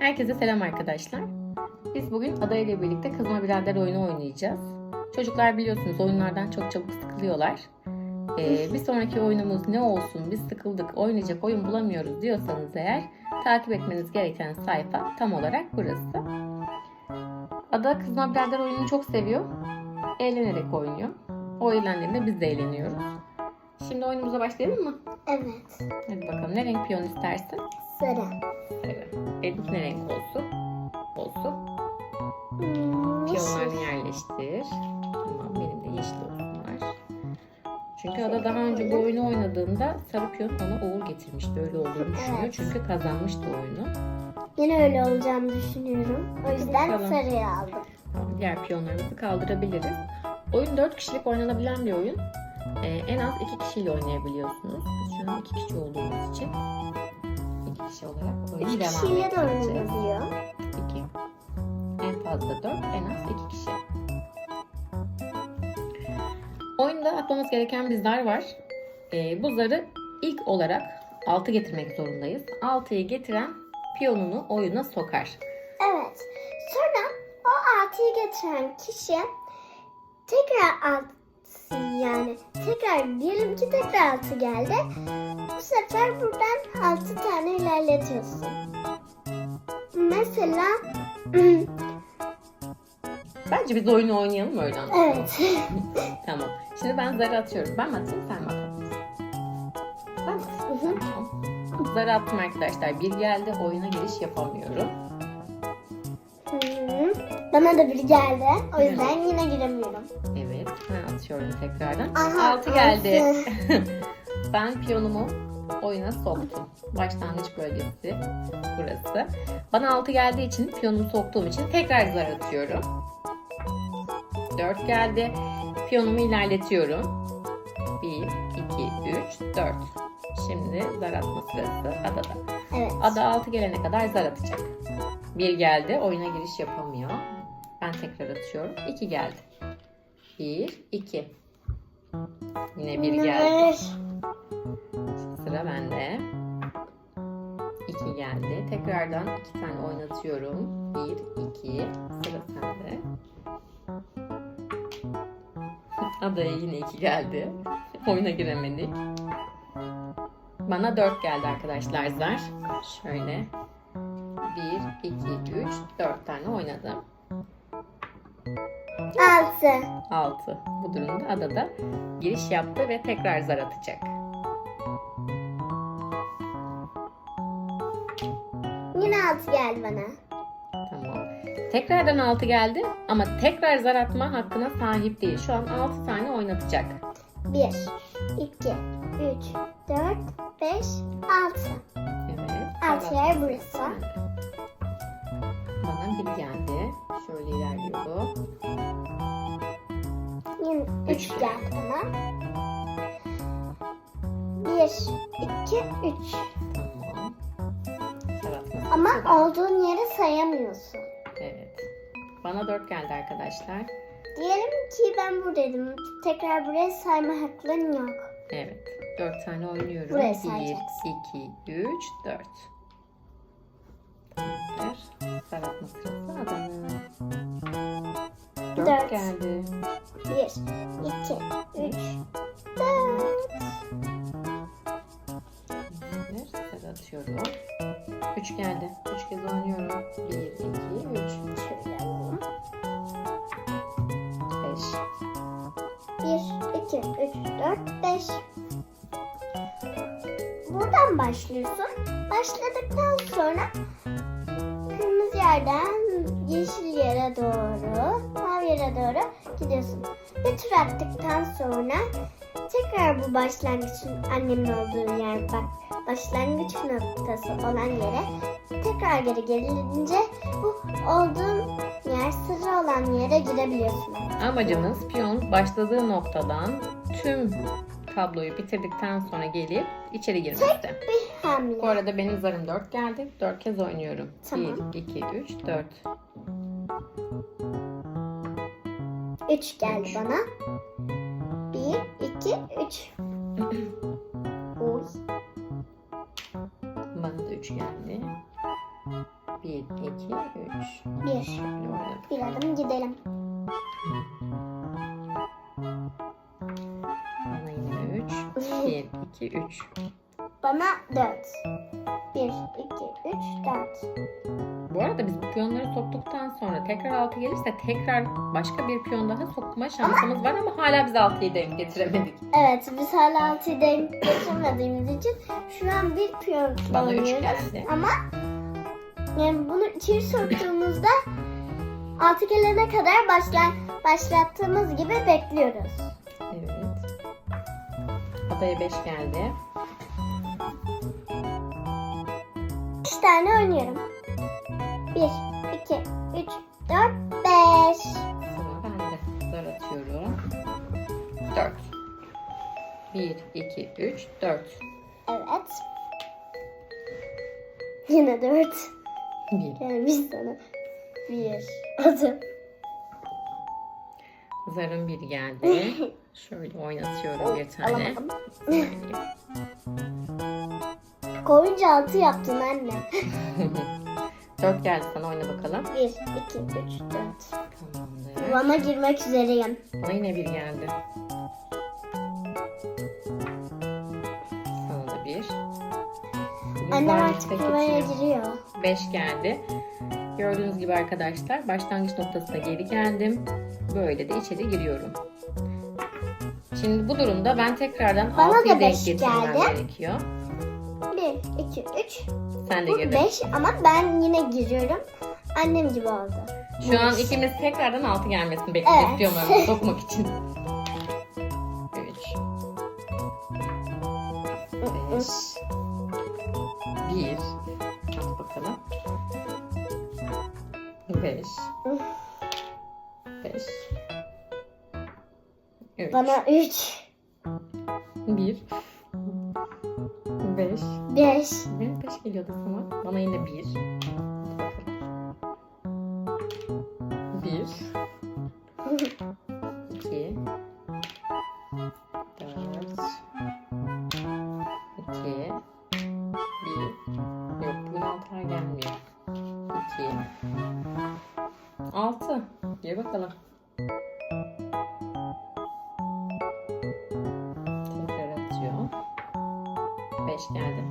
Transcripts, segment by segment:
Herkese selam arkadaşlar. Biz bugün Ada ile birlikte Kızma Birader oyunu oynayacağız. Çocuklar biliyorsunuz oyunlardan çok çabuk sıkılıyorlar. Ee, bir sonraki oyunumuz ne olsun biz sıkıldık oynayacak oyun bulamıyoruz diyorsanız eğer takip etmeniz gereken sayfa tam olarak burası. Ada Kızma Birader oyununu çok seviyor. Eğlenerek oynuyor. O eğlendiğinde biz de eğleniyoruz. Şimdi oyunumuza başlayalım mı? Evet. Hadi bakalım ne renk piyon istersin? Sarı. Evet. Elif ne renk olsun? Olsun. Hmm, Piyonlarını yerleştir. Tamam benim de yeşil olsunlar. Çünkü Ada daha önce bu oyunu oynadığında sarı piyon ona uğur getirmişti. Öyle olduğunu düşünüyor. Çünkü kazanmıştı oyunu. Yine öyle olacağını düşünüyorum. O yüzden Bakalım. sarıyı aldım. Tamam, diğer piyonlarımızı kaldırabiliriz. Oyun 4 kişilik oynanabilen bir oyun. Ee, en az 2 kişiyle oynayabiliyorsunuz. Biz şu an 2 kişi olduğumuz için 2 kişi olarak oyunu Üç devam kişiyle de. 2. En fazla 4, en az 2 kişi. Oyunda atmamız gereken bir zar var. Ee, bu zarı ilk olarak 6 getirmek zorundayız. 6'yı getiren piyonunu oyuna sokar. Evet. Sonra o altıyı getiren kişi tekrar altı yani tekrar diyelim ki tekrar altı geldi. Bu sefer buradan altı tane ilerletiyorsun. Mesela Bence biz oyunu oynayalım öyle anlatalım. evet. Tamam. Şimdi ben zarı atıyorum. Ben mi atayım sen mi atarsın? Ben mi atayım? Hı hı. Tamam. Zarı attım arkadaşlar. Bir geldi. Oyuna giriş yapamıyorum. Hı. Bana da biri geldi. O yüzden yine giremiyorum. Atıyorum tekrardan. Aha, 6 geldi. ben piyonumu oyuna soktum. Başlangıç bölgesi burası. Bana 6 geldiği için piyonumu soktuğum için tekrar zar atıyorum. 4 geldi. Piyonumu ilerletiyorum. 1, 2, 3, 4. Şimdi zar atma sırası Ada'da. Evet. Ada 6 gelene kadar zar atacak. 1 geldi. Oyuna giriş yapamıyor. Ben tekrar atıyorum. 2 geldi. 1, 2. Yine 1 geldi. Sıra bende. 2 geldi. Tekrardan 2 tane oynatıyorum. 1, 2. Sıra sende. Adaya yine 2 geldi. Oyuna giremedik. Bana 4 geldi arkadaşlar. Şöyle. 1, 2, 3, 4 tane oynadım. Altı. 6. Bu durumda adada giriş yaptı ve tekrar zar atacak. Yine altı geldi bana. Tamam. Tekrardan 6 geldi ama tekrar zar atma hakkına sahip değil. Şu an 6 tane oynatacak. Bir, iki, üç, dört, beş, altı. Evet. Altı zar yer burası. Bana bir geldi. Şöyle ilerliyorum. Yine üç geldi bana. Bir, iki, üç. Tamam. Ama bu olduğun yeri sayamıyorsun. Evet. Bana 4 geldi arkadaşlar. Diyelim ki ben buradaydım. Tekrar buraya sayma hakların yok. Evet. 4 tane oynuyorum. Buraya 1, sayacaksın. 2, 3, 4. Tamamdır. Dört. geldi. Bir, iki, üç, dört. Tamamdır. Zar atıyorum. 3 geldi. 3 kez oynuyorum. 1, 2, 3, Şöyle alalım. 5. Bir, iki, üç, dört, beş. Buradan başlıyorsun. Başladıktan sonra kırmızı yerden yeşil yere doğru, yere doğru gidiyorsun. Bir tur attıktan sonra tekrar bu başlangıçın annemin olduğu yer bak başlangıç noktası olan yere tekrar geri gelince bu olduğun yer sarı olan yere girebiliyorsun. Amacımız piyon başladığı noktadan tüm tabloyu bitirdikten sonra gelip içeri girmesi. Bir hamle. Bu arada benim zarım 4 geldi. 4 kez oynuyorum. Tamam. 1, 2, 3, 4. 3 geldi bana. 1, 2, 3. Uy. Bana da 3 geldi. 1, 2, 3. 1. Bir adım gidelim. Bana yine 3. 1, 2, 3. Bana 4. 1, 2, 3, 4 da biz bu piyonları soktuktan sonra tekrar 6 gelirse tekrar başka bir piyon daha sokma şansımız var ama hala biz 6'yı denk getiremedik. Evet biz hala 6'yı denk getiremediğimiz için şu an bir piyon Bana Ama yani bunu içeri soktuğumuzda 6 gelene kadar başla, başlattığımız gibi bekliyoruz. Evet. Adaya 5 geldi. 3 tane oynuyorum. Bir, iki, üç, dört, beş. Sıra bende. Zar atıyorum. 4. 1, 2, 3, 4. Evet. Yine dört. 1. Yani biz sana bir adım. Zarın 1 geldi. Şöyle oynatıyorum bir tane. Alamadım. Koyunca altı yaptın anne. 4 geldi sana oyna bakalım. Bir, iki, üç, dört. Tamamdır. Yuvama girmek üzereyim. Bana yine 1 geldi. Sana da 1. Annem artık yuvaya giriyor. 5 geldi. Gördüğünüz gibi arkadaşlar başlangıç noktasına geri geldim. Böyle de içeri giriyorum. Şimdi bu durumda ben tekrardan Bana da 6'yı denk beş getirmem geldi. gerekiyor. Bir, iki, üç. Sen de Bu girdin. beş ama ben yine giriyorum. Annem gibi oldu. Şu an Beş. ikimiz tekrardan 6 gelmesini bekliyoruz Evet. diyorum sokmak için. 3 5 1 At bakalım. 5 5 3 Bana üç, 1 5 beş. 5 geliyordu sana. Bana yine 1 1 2 4 2 1 Yok bugün altılar gelmiyor. 2 6 Gir bakalım. Tekrar atıyor. 5 geldi.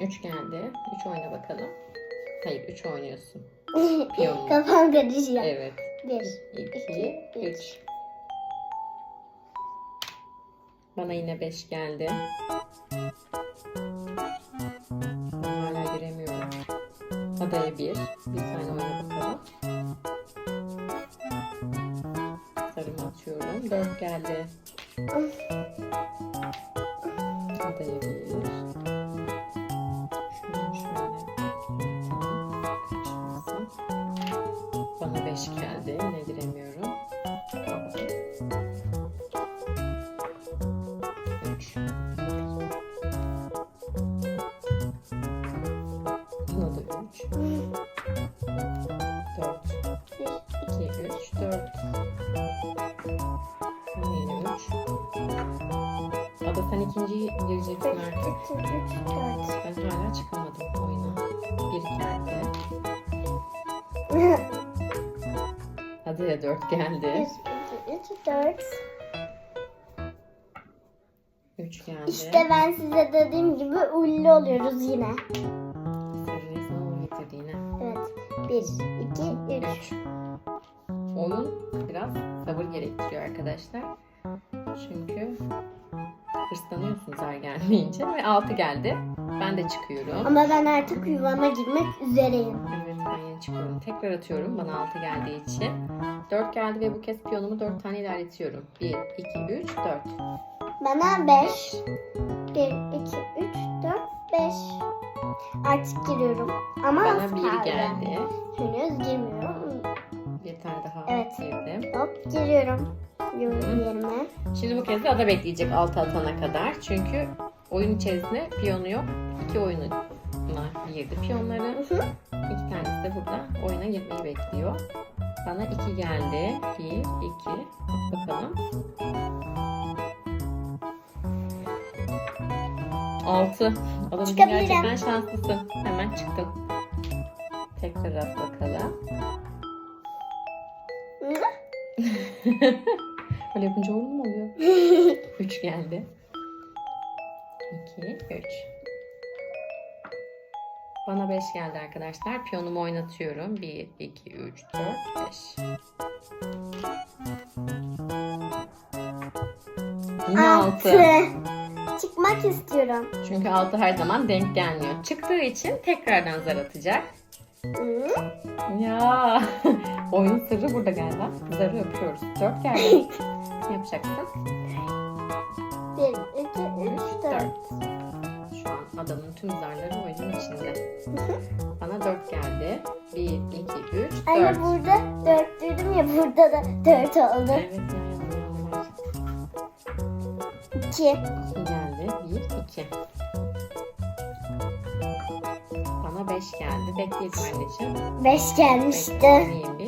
Üç geldi. Üç oyna bakalım. Hayır üç oynuyorsun. Piyon. Kafam karışıyor. Evet. Bir, 2, İki, 3. Bana yine 5 geldi. Ben hala giremiyorum. Adaya 1. Bir tane oyna bakalım. Sarımı atıyorum. 4 geldi. Adaya 1. 5 geldi. Yine giremiyorum. 3 Buna da 3 4 bir, 2 3 4 Sen yine 3 Ada sen ikinciyi gireceksin artık. iki, üç, dört. Ben hala çıkamadım oyuna. 1 geldi. Hadi ya 4 Bir, geldi. iki, üç, dört. 3 geldi. İşte ben size dediğim gibi ulli oluyoruz yine. Resmi o getirdi yine. Evet. Bir, iki, üç. 3. Oyun biraz sabır gerektiriyor arkadaşlar. Çünkü hırslanıyorsunuz zar gelmeyince ve 6 geldi. Ben de çıkıyorum. Ama ben artık yuvama girmek üzereyim. Evet yeni çıkıyorum. Tekrar atıyorum bana 6 geldiği için. 4 geldi ve bu kez piyonumu 4 tane ilerletiyorum. 1, 2, 3, 4. Bana 5. 1, 2, 3, 4, 5. Artık giriyorum. Ama Bana bir kaldı. geldi. Henüz girmiyorum. Bir tane daha Evet. girdim. Hop giriyorum. Yerime. Şimdi bu kez de ada bekleyecek altı atana kadar. Çünkü oyun içerisinde piyonu yok. İki oyununa girdi piyonları. İki tanesi de burada oyuna girmeyi bekliyor. Bana iki geldi. Bir, iki. Bakalım. Altı. Çıkabilirim. gerçekten şanslısın. Hemen çıktın. Tekrar at bakalım. Hı. Öyle yapınca olur mu oluyor? Üç geldi. İki, üç. Bana beş geldi arkadaşlar. Piyonumu oynatıyorum. Bir, iki, üç, dört, beş. Yine altı. Çıkmak istiyorum. Çünkü altı her zaman denk gelmiyor. Çıktığı için tekrardan zar atacak. Hı. Ya oyun sırrı burada galiba. Zarı öpüyoruz. Dört geldi. ne yapacaksın? 1, 2, 3, 4. Adamın tüm zarları oyunun içinde. Bana 4 geldi. 1, 2, 3, 4. Anne burada 4 dedim ya burada da 4 oldu. Evet yanılmaz. 2. 2 geldi. 1, 2. Bana 5 geldi. Bekleyeceğim anneciğim. 5 gelmişti. Bekleyeyim bir.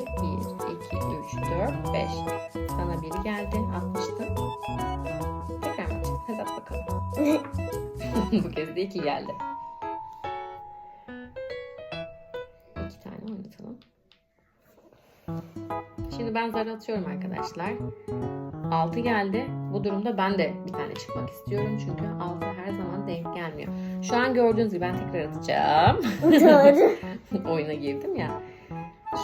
Bu kez de 2 geldi. 2 tane oynatalım. Şimdi ben zarı atıyorum arkadaşlar. 6 geldi. Bu durumda ben de bir tane çıkmak istiyorum. Çünkü 6 her zaman denk gelmiyor. Şu an gördüğünüz gibi ben tekrar atacağım. Oyuna girdim ya.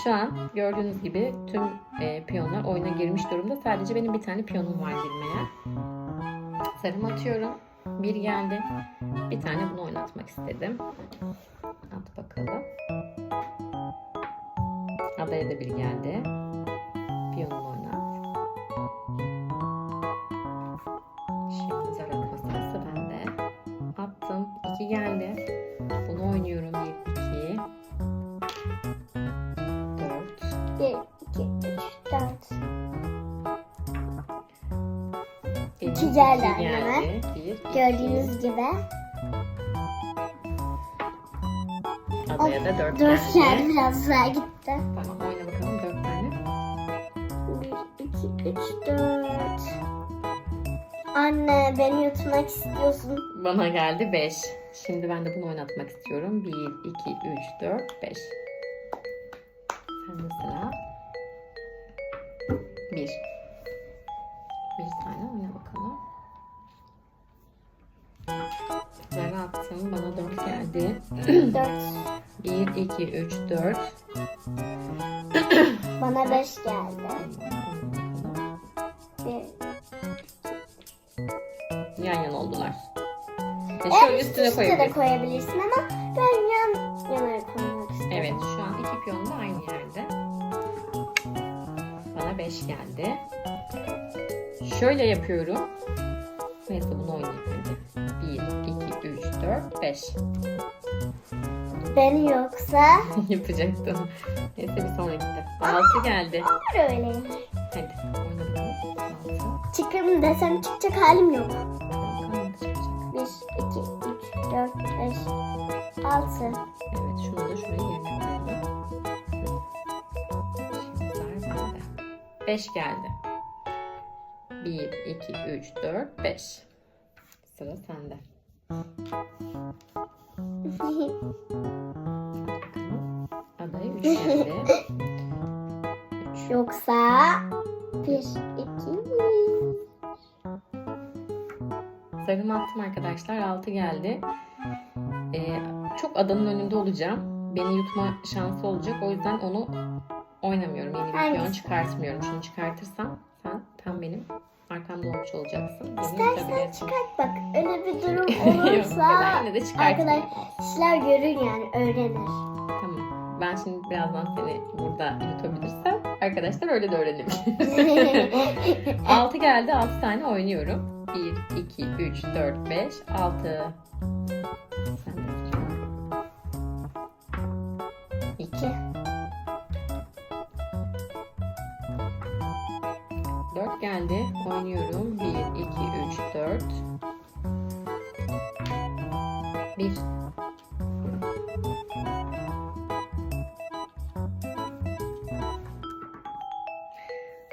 Şu an gördüğünüz gibi tüm e, piyonlar oyuna girmiş durumda. Sadece benim bir tane piyonum var girmeye. Sarımı atıyorum. Bir geldi. Bir tane bunu oynatmak istedim. At bakalım. Adaya da bir geldi. Piyonumu Gördüğünüz gibi. Adaya da dört 4 geldi. geldi biraz daha gitti. Tamam oyna bakalım dört tane. 1, 2, 3, 4. Anne beni yutmak istiyorsun. Bana geldi 5. Şimdi ben de bunu oynatmak istiyorum. 1, 2, 3, 4, 5. Sen de sıra. 1. Bir Zara attım. Bana 4 geldi. 4. 1, 2, 3, 4. Bana 5 geldi. 1. Yan yana oldular. E şöyle üst üstüne üste de koyabiliriz. koyabilirsin ama ben yan yana koymak istiyorum. Evet şu an iki piyon da aynı yerde. Bana 5 geldi. Şöyle yapıyorum. Neyse bunu oynayayım hadi. 1, 2, 3, 4, 5. Beni yoksa Yapacaktım. Neyse bir sonrakinde. 6 geldi. olur öyle. Hadi oyna bakalım. 6. Çıkın desem çıkacak halim yok. Bakalım ne çıkacak. 1, 2, 3, 4, 5, 6. Evet şunu da şuraya bende. 5 geldi. 1, 2, 3, 4, 5. Sıra sende. Bakalım. Adaya 3 geldi. 3. Yoksa 1, 2, Sarımı attım arkadaşlar. 6 geldi. Ee, çok adanın önünde olacağım. Beni yutma şansı olacak. O yüzden onu oynamıyorum. Yeni bir piyon çıkartmıyorum. Şunu çıkartırsam olmuş olacaksın. İstersen çıkart bak. Öyle bir durum Yok, olursa yine de arkadaşlar görür yani öğrenir. Tamam. Ben şimdi birazdan seni burada yutabilirsem arkadaşlar öyle de öğrenebilir. 6 geldi. 6 tane oynuyorum. 1, 2, 3, 4, 5, 6. Sen de sıra. 2. 4 geldi. Oynuyorum. 1, 2, 3, 4. 1.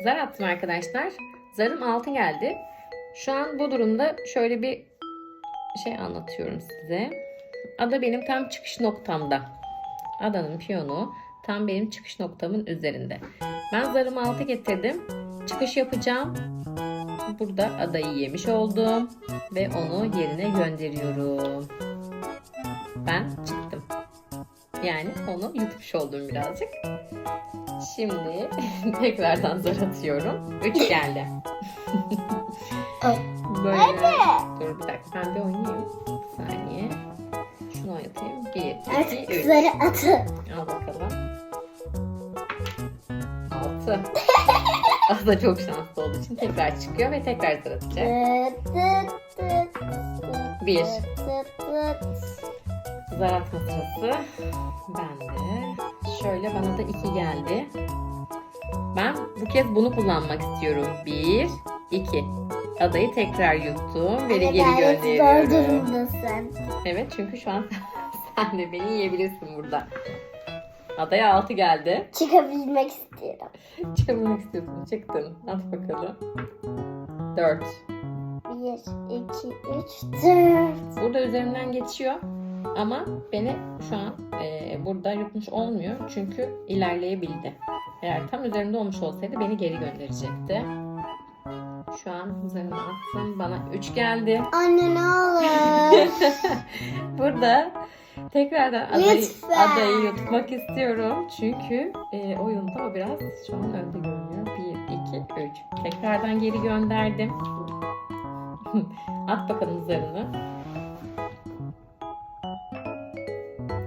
Zar attım arkadaşlar. Zarım 6 geldi. Şu an bu durumda şöyle bir şey anlatıyorum size. Ada benim tam çıkış noktamda. Adanın piyonu tam benim çıkış noktamın üzerinde. Ben zarımı 6 getirdim. Çıkış yapacağım. Burada adayı yemiş oldum. Ve onu yerine gönderiyorum. Ben çıktım. Yani onu yutmuş oldum birazcık. Şimdi tekrardan zar atıyorum. 3 geldi. Böyle. Hadi. Dur bir dakika ben bir oynayayım. Bir saniye. Şunu oynatayım. 1, Artık 2, 3. kızları atı. Al bakalım. 6. Aslında çok şanslı olduğu için tekrar çıkıyor ve tekrar zar atacak. Bir. Zar atma sırası. Ben de. Şöyle bana da 2 geldi. Ben bu kez bunu kullanmak istiyorum. 1, 2. Adayı tekrar yuttum Anne, geri Zor gönderiyorum. durumdasın. Evet çünkü şu an sen de beni yiyebilirsin burada. Adaya 6 geldi. Çıkabilmek istiyorum. Çıkabilmek istiyorsun. Çıktın. At bakalım. 4. Bir, iki, üç, dört. Burada üzerinden geçiyor. Ama beni şu an e, burada yutmuş olmuyor. Çünkü ilerleyebildi. Eğer tam üzerinde olmuş olsaydı beni geri gönderecekti. Şu an üzerine attım. Bana 3 geldi. Anne ne olur. Burada tekrardan adayı, Lütfen. adayı yutmak istiyorum. Çünkü e, oyunda o biraz şu an önde görünüyor. 1, 2, 3. Tekrardan geri gönderdim. At bakalım zarını.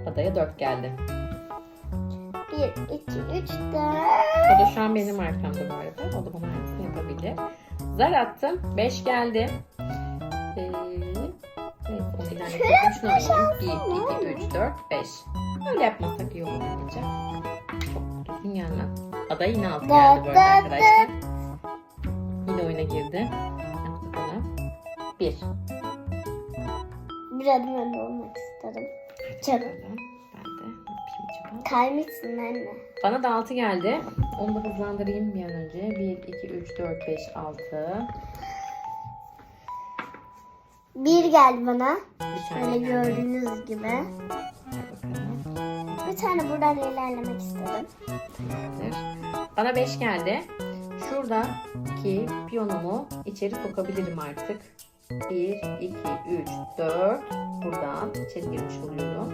Adaya 4 geldi. Bir, iki, üç, O dört. da şu an benim arkamda bu arada. O da bana aynısını yapabilir. Zar attım. 5 geldi. İlerletelim. Şunu alalım. 1, 2, 3, 4, 5. Öyle yapmasak iyi olur bence. Çok gelmez. Ada yine altı geldi bu arada arkadaşlar. Yine oyuna girdi. 1. Bir adım önde olmak isterim. Çok Ben de yapayım acaba. kaymışsın anne. Bana da 6 geldi. Onu da hızlandırayım bir an önce. 1, 2, 3, 4, 5, 6. Bir geldi bana. Böyle gördüğünüz gibi. Bir tane buradan ilerlemek istedim. Tamamdır. Bana 5 geldi. Şuradaki piyonumu içeri sokabilirim artık. 1, 2, 3, 4. Buradan içeri girmiş oluyorum.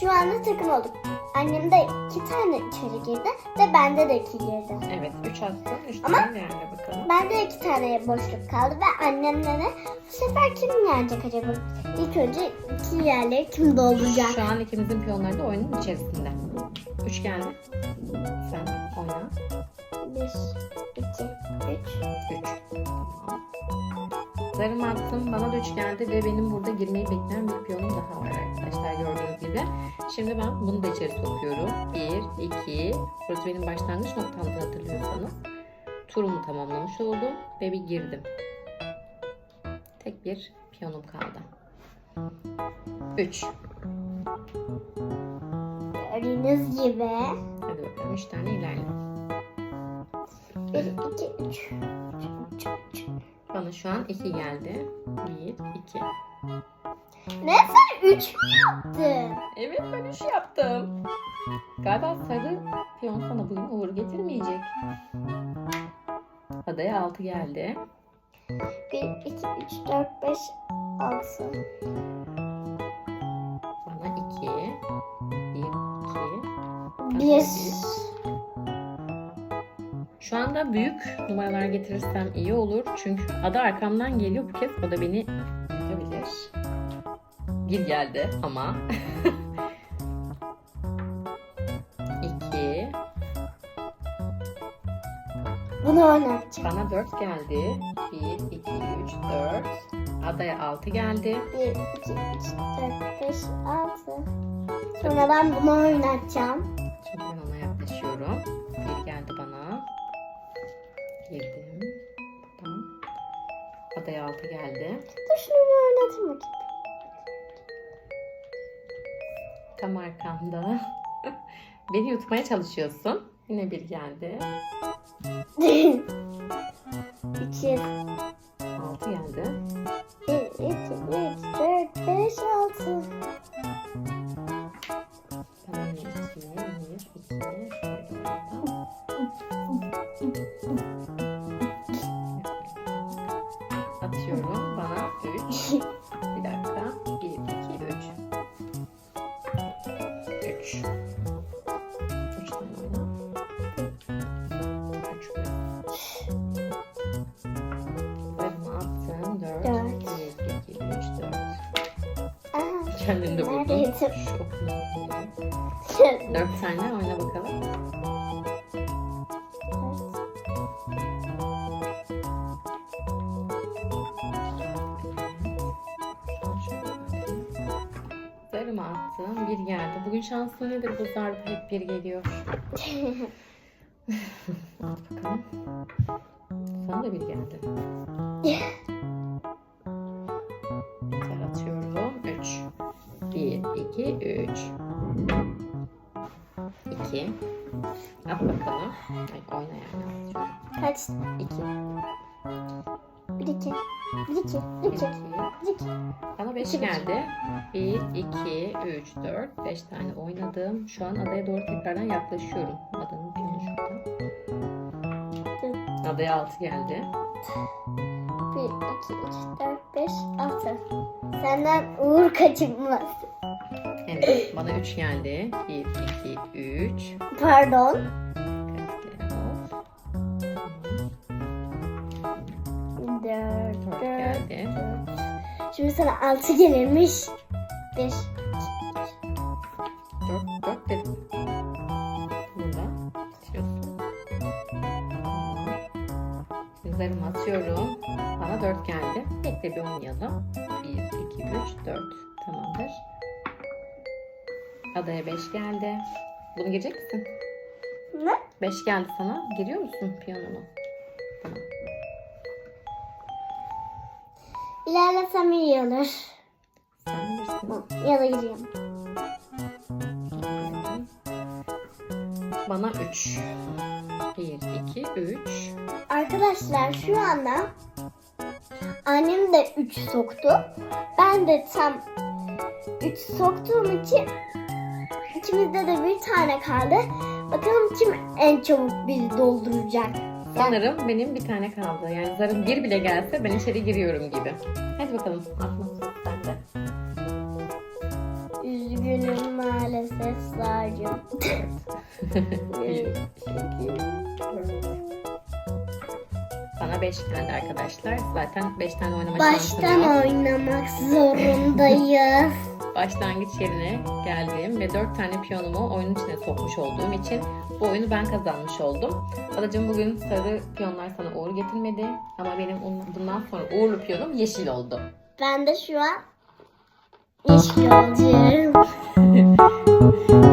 Şu anda takım olduk. Annem de iki tane içeri girdi ve bende de iki girdi. Evet 3 attım. 3 Ama- tane yerine bakalım. Bende de iki tane boşluk kaldı ve annemle de bu sefer kim yenecek acaba? İlk önce iki yerleri kim dolduracak? Şu an ikimizin piyonları da oyunun içerisinde. 3 geldi. Sen oyna. Bir, iki, üç. 3. Zarımı attım. Bana da 3 geldi ve benim burada girmeyi bekleyen bir piyonum daha var arkadaşlar gördüğünüz gibi. Şimdi ben bunu da içeri sokuyorum. 1, 2. Burası benim başlangıç noktamdı hatırlıyorsanız. Turumu tamamlamış oldum ve bir girdim. Tek bir piyonum kaldı. 3. Gördüğünüz gibi. Hadi bakalım 3 tane ilerle. Bir, iki, üç. Üç, üç. Bana şu an 2 geldi. 1, 2. Ne sen üç mü yaptın? Evet ben 3 yaptım. Galiba sarı piyon sana bugün uğur getirmeyecek. Adaya 6 geldi. Bir, iki, üç, dört, beş, altı. Bana 2. 1, 2. Bir. Şu anda büyük numaralar getirirsem iyi olur. Çünkü ada arkamdan geliyor. Bu kez o da beni yapabilir. Bir geldi ama. 2. Bunu oynatacağım. Bana 4 geldi. 1, 2, 3, 4. Adaya 6 geldi. 1, 2, 3, 4, 5, 6. Sonra ben bunu oynatacağım. Tam arkamda. Beni yutmaya çalışıyorsun. Yine bir geldi. 2, 6 geldi. 1, 2, 3, Kendini de vurdum. Neredeydim? Şok. 4 tane oyna bakalım. Zarımı attım. Bir geldi. Bugün şanslı nedir bu zarf hep bir geliyor. Al bakalım. Sana da bir geldi. Zar atıyorum. 3. 1, 2, 3. 2. At bakalım. Ay, oyna yani. Kaç? 2. 1, 2, 1, 2, 1, 2, 1, 2. Bana 5 İki, beş. geldi. 1, 2, 3, 4, 5 tane oynadım. Şu an adaya doğru tekrardan yaklaşıyorum. Adanın piyonu şurada. Adaya 6 geldi. 1, 2, 3, 4, 5, 6. Senden uğur kaçınmaz. Evet. Bana 3 geldi. 1, 2, 3. Pardon. Kaç Tamam. 4, 4 4, geldi. Şimdi sana 6 gelirmiş. 5. 4, 4 dedim. Burada atıyorsun. Zarımı atıyorum. Bana 4 geldi. Bekle bir oynayalım. 1, 2, 3, 4. Tamamdır. Adaya 5 geldi. Bunu girecek misin? Ne? 5 geldi sana. Giriyor musun piyanoma? Tamam. İlerlesem iyi olur. Sen bilirsin. Ya da gireyim. Bana 3. 1, 2, 3. Arkadaşlar şu anda annem de 3 soktu. Ben de tam 3 soktuğum için ikimizde de bir tane kaldı. Bakalım kim en çabuk bir dolduracak. Sanırım benim bir tane kaldı. Yani zarım bir bile gelse ben içeri giriyorum gibi. Hadi bakalım. Atma sen de. Üzgünüm maalesef Sarcığım. Bana 5 geldi arkadaşlar. Zaten 5 tane oynama şansım Baştan oynamak zorundayız. Başlangıç yerine geldim ve 4 tane piyonumu oyunun içine sokmuş olduğum için bu oyunu ben kazanmış oldum. Adacığım bugün sarı piyonlar sana uğur getirmedi ama benim bundan sonra uğurlu piyonum yeşil oldu. Ben de şu an yeşil olacağım.